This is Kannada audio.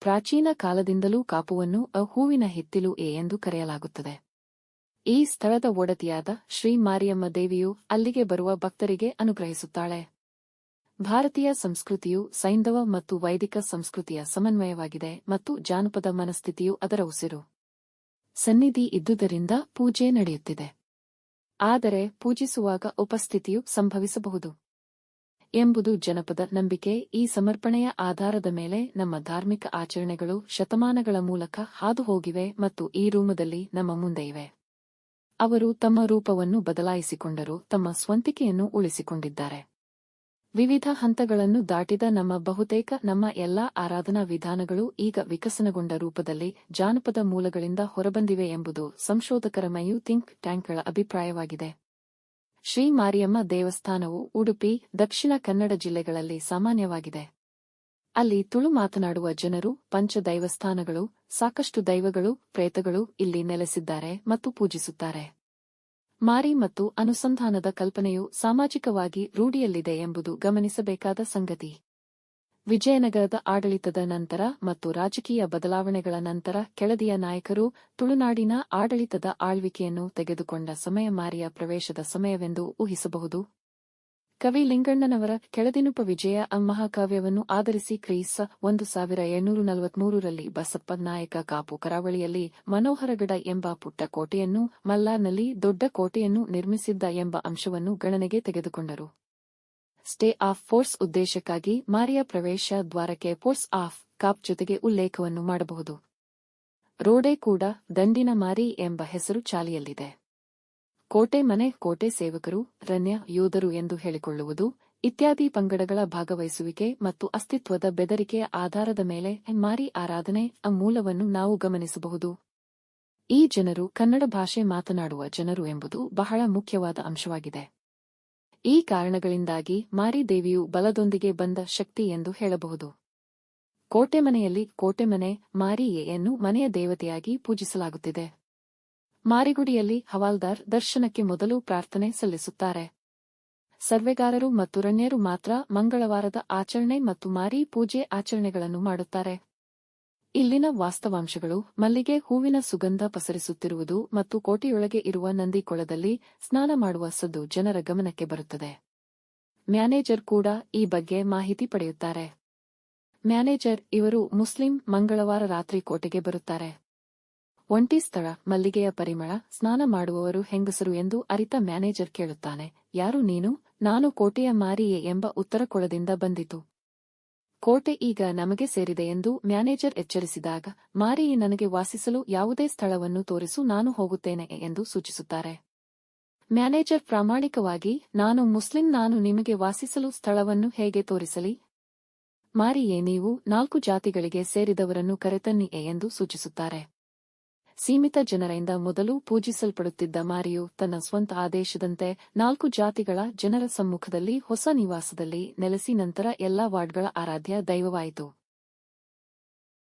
ಪ್ರಾಚೀನ ಕಾಲದಿಂದಲೂ ಕಾಪುವನ್ನು ಅ ಹೂವಿನ ಹಿತ್ತಿಲು ಎ ಎಂದು ಕರೆಯಲಾಗುತ್ತದೆ. ಈ ಸ್ಥಳದ ಒಡತಿಯಾದ ಶ್ರೀ ಮಾರಿಯಮ್ಮ ದೇವಿಯು ಅಲ್ಲಿಗೆ ಬರುವ ಭಕ್ತರಿಗೆ ಅನುಗ್ರಹಿಸುತ್ತಾಳೆ. ಭಾರತೀಯ ಸಂಸ್ಕೃತಿಯು ಸೈಂಧವ ಮತ್ತು ವೈದಿಕ ಸಂಸ್ಕೃತಿಯ ಸಮನ್ವಯವಾಗಿದೆ ಮತ್ತು ಜಾನಪದ ಮನಸ್ಥಿತಿಯು ಅದರ ಉಸಿರು. ಸನ್ನಿಧಿ ಇದ್ದುದರಿಂದ ಪೂಜೆ ನಡೆಯುತ್ತಿದೆ. ಆದರೆ ಪೂಜಿಸುವಾಗ ಉಪಸ್ಥಿತಿಯು ಸಂಭವಿಸಬಹುದು. ಎಂಬುದು ಜನಪದ ನಂಬಿಕೆ. ಈ ಸಮರ್ಪಣೆಯ ಆಧಾರದ ಮೇಲೆ ನಮ್ಮ ಧಾರ್ಮಿಕ ಆಚರಣೆಗಳು ಶತಮಾನಗಳ ಮೂಲಕ ಹಾದುಹೋಗಿವೆ ಮತ್ತು ಈ ರೂಮದಲ್ಲಿ ನಮ್ಮ ಮುಂದೆ ಇವೆ. ಅವರು ತಮ್ಮ ರೂಪವನ್ನು ಬದಲಾಯಿಸಿಕೊಂಡರು, ತಮ್ಮ ಸ್ವಂತಿಕೆಯನ್ನು ಉಳಿಸಿಕೊಂಡಿದ್ದಾರೆ. ವಿವಿಧ ಹಂತಗಳನ್ನು ದಾಟಿದ ನಮ್ಮ ಬಹುತೇಕ, ನಮ್ಮ ಎಲ್ಲಾ ಆರಾಧನಾ ವಿಧಾನಗಳು ಈಗ ವಿಕಸನಗೊಂಡ ರೂಪದಲ್ಲಿ ಜಾನಪದ ಮೂಲಗಳಿಂದ ಹೊರಬಂದಿವೆ ಎಂಬುದು ಸಂಶೋಧಕರ ಮಯು ಥಿಂಕ್ ಟ್ಯಾಂಕ್ಗಳ ಅಭಿಪ್ರಾಯವಾಗಿದೆ. ಶ್ರೀ ಮಾರಿಯಮ್ಮ ದೇವಸ್ಥಾನವು ಉಡುಪಿ, ದಕ್ಷಿಣ ಕನ್ನಡ ಜಿಲ್ಲೆಗಳಲ್ಲಿ ಸಾಮಾನ್ಯವಾಗಿದೆ. ಅಲ್ಲಿ ತುಳು ಮಾತನಾಡುವ ಜನರು ಪಂಚ ದೈವಸ್ಥಾನಗಳು ಸಾಕಷ್ಟು ದೈವಗಳು, ಪ್ರೇತಗಳು ಇಲ್ಲಿ ನೆಲೆಸಿದ್ದಾರೆ ಮತ್ತು ಪೂಜಿಸುತ್ತಾರೆ. ಮಾರಿ ಮತ್ತು ಅನುಸಂಧಾನದ ಕಲ್ಪನೆಯು ಸಾಮಾಜಿಕವಾಗಿ ರೂಢಿಯಲ್ಲಿದೆ ಎಂಬುದು ಗಮನಿಸಬೇಕಾದ ಸಂಗತಿ. ವಿಜಯನಗರದ ಆಡಳಿತದ ನಂತರ ಮತ್ತು ರಾಜಕೀಯ ಬದಲಾವಣೆಗಳ ನಂತರ ಕೆಳದಿಯ ನಾಯಕರು ತುಳುನಾಡಿನ ಆಡಳಿತದ ಆಳ್ವಿಕೆಯನ್ನು ತೆಗೆದುಕೊಂಡ ಸಮಯ ಮಾರಿಯ ಪ್ರವೇಶದ ಸಮಯವೆಂದು ಊಹಿಸಬಹುದು. ಕವಿ ಲಿಂಗಣ್ಣನವರ ಕೆಳದಿನುಪ ವಿಜಯ ಮಹಾಕಾವ್ಯವನ್ನು ಆಧರಿಸಿ ಕ್ರಿಸ ಒಂದು ಸಾವಿರ ಏಳ್ನೂರು ನಲವತ್ಮೂರರಲ್ಲಿ ಬಸಪ್ಪ ನಾಯಕ ಕಾಪು ಕರಾವಳಿಯಲ್ಲಿ ಮನೋಹರಗಡ ಎಂಬ ಪುಟ್ಟ ಕೋಟೆಯನ್ನು ಮಲ್ಲಾರ್ನಲ್ಲಿ ದೊಡ್ಡ ಕೋಟೆಯನ್ನು ನಿರ್ಮಿಸಿದ್ದ ಎಂಬ ಅಂಶವನ್ನು ಗಣನೆಗೆ ತೆಗೆದುಕೊಂಡರು. ಸ್ಟೇ ಆಫ್ ಫೋರ್ಸ್ ಉದ್ದೇಶಕ್ಕಾಗಿ ಮಾರಿಯ ಪ್ರವೇಶ ದ್ವಾರಕ್ಕೆ ಫೋರ್ಸ್ ಆಫ್ ಕಾಪ್ ಜೊತೆಗೆ ಉಲ್ಲೇಖವನ್ನು ಮಾಡಬಹುದು. ರೋಡೆ ಕೂಡ ದಂಡಿನ ಮಾರಿ ಎಂಬ ಹೆಸರು ಚಾಲಿಯಲ್ಲಿದೆ. ಕೋಟೆ ಮನೆ, ಕೋಟೆ ಸೇವಕರು, ರನ್ಯ, ಯೋಧರು ಎಂದು ಹೇಳಿಕೊಳ್ಳುವುದು, ಇತ್ಯಾದಿ ಪಂಗಡಗಳ ಭಾಗವಹಿಸುವಿಕೆ ಮತ್ತು ಅಸ್ತಿತ್ವದ ಬೆದರಿಕೆಯ ಆಧಾರದ ಮೇಲೆ ಮಾರಿ ಆರಾಧನೆ ಆ ಮೂಲವನ್ನು ನಾವು ಗಮನಿಸಬಹುದು. ಈ ಜನರು ಕನ್ನಡ ಭಾಷೆ ಮಾತನಾಡುವ ಜನರು ಎಂಬುದು ಬಹಳ ಮುಖ್ಯವಾದ ಅಂಶವಾಗಿದೆ. ಈ ಕಾರಣಗಳಿಂದಾಗಿ ಮಾರಿದೇವಿಯು ಬಲದೊಂದಿಗೆ ಬಂದ ಶಕ್ತಿ ಎಂದು ಹೇಳಬಹುದು. ಕೋಟೆ ಮನೆಯಲ್ಲಿ ಕೋಟೆಮನೆ ಮಾರಿಯೆಯನ್ನು ಮನೆಯ ದೇವತೆಯಾಗಿ ಪೂಜಿಸಲಾಗುತ್ತಿದೆ. ಮಾರಿಗುಡಿಯಲ್ಲಿ ಹವಾಲ್ದಾರ್ ದರ್ಶನಕ್ಕೆ ಮೊದಲು ಪ್ರಾರ್ಥನೆ ಸಲ್ಲಿಸುತ್ತಾರೆ. ಸರ್ವೆಗಾರರು ಮತ್ತು ರಣ್ಯರು ಮಾತ್ರ ಮಂಗಳವಾರದ ಆಚರಣೆ ಮತ್ತು ಮಾರಿ ಪೂಜೆ ಆಚರಣೆಗಳನ್ನು ಮಾಡುತ್ತಾರೆ. ಇಲ್ಲಿನ ವಾಸ್ತವಾಂಶಗಳು ಮಲ್ಲಿಗೆ ಹೂವಿನ ಸುಗಂಧ ಪಸರಿಸುತ್ತಿರುವುದು ಮತ್ತು ಕೋಟೆಯೊಳಗೆ ಇರುವ ನಂದಿಕೊಳದಲ್ಲಿ ಸ್ನಾನ ಮಾಡುವ ಸದ್ದು ಜನರ ಗಮನಕ್ಕೆ ಬರುತ್ತದೆ. ಮ್ಯಾನೇಜರ್ ಕೂಡ ಈ ಬಗ್ಗೆ ಮಾಹಿತಿ ಪಡೆಯುತ್ತಾರೆ. ಮ್ಯಾನೇಜರ್, ಇವರು ಮುಸ್ಲಿಂ ಮಂಗಳವಾರ ರಾತ್ರಿ ಕೋಟೆಗೆ ಬರುತ್ತಾರೆ. ಒಂಟಿ ಸ್ಥಳ, ಮಲ್ಲಿಗೆಯ ಪರಿಮಳ, ಸ್ನಾನ ಮಾಡುವವರು ಹೆಂಗಸರು ಎಂದು ಅರಿತ ಮ್ಯಾನೇಜರ್ ಕೇಳುತ್ತಾನೆ. ಯಾರು ನೀನು? ನಾನು ಕೋಟೆಯ ಮಾರಿಯೇ ಎಂಬ ಉತ್ತರ ಕೊಳದಿಂದ ಬಂದಿತು. ಕೋಟೆ ಈಗ ನಮಗೆ ಸೇರಿದೆ ಎಂದು ಮ್ಯಾನೇಜರ್ ಎಚ್ಚರಿಸಿದಾಗ ಮಾರಿಯೇ ನನಗೆ ವಾಸಿಸಲು ಯಾವುದೇ ಸ್ಥಳವನ್ನು ತೋರಿಸು ನಾನು ಹೋಗುತ್ತೇನೆ ಎಂದು ಸೂಚಿಸುತ್ತಾರೆ. ಮ್ಯಾನೇಜರ್ ಪ್ರಾಮಾಣಿಕವಾಗಿ, ನಾನು ಮುಸ್ಲಿಂ ನಾನು ನಿಮಗೆ ವಾಸಿಸಲು ಸ್ಥಳವನ್ನು ಹೇಗೆ ತೋರಿಸಲಿ? ಮಾರಿಯೇ, ನೀವು ನಾಲ್ಕು ಜಾತಿಗಳಿಗೆ ಸೇರಿದವರನ್ನು ಕರೆತನ್ನಿಯೇ ಎಂದು ಸೂಚಿಸುತ್ತಾರೆ. ಸೀಮಿತ ಜನರಿಂದ ಮೊದಲು ಪೂಜಿಸಲ್ಪಡುತ್ತಿದ್ದ ಮಾರಿಯು ತನ್ನ ಸ್ವಂತ ಆದೇಶದಂತೆ ನಾಲ್ಕು ಜಾತಿಗಳ ಜನರ ಸಮ್ಮುಖದಲ್ಲಿ ಹೊಸ ನಿವಾಸದಲ್ಲಿ ನೆಲೆಸಿ ನಂತರ ಎಲ್ಲಾ ವಾರ್ಡ್ಗಳ ಆರಾಧ್ಯ ದೈವವಾಯಿತು.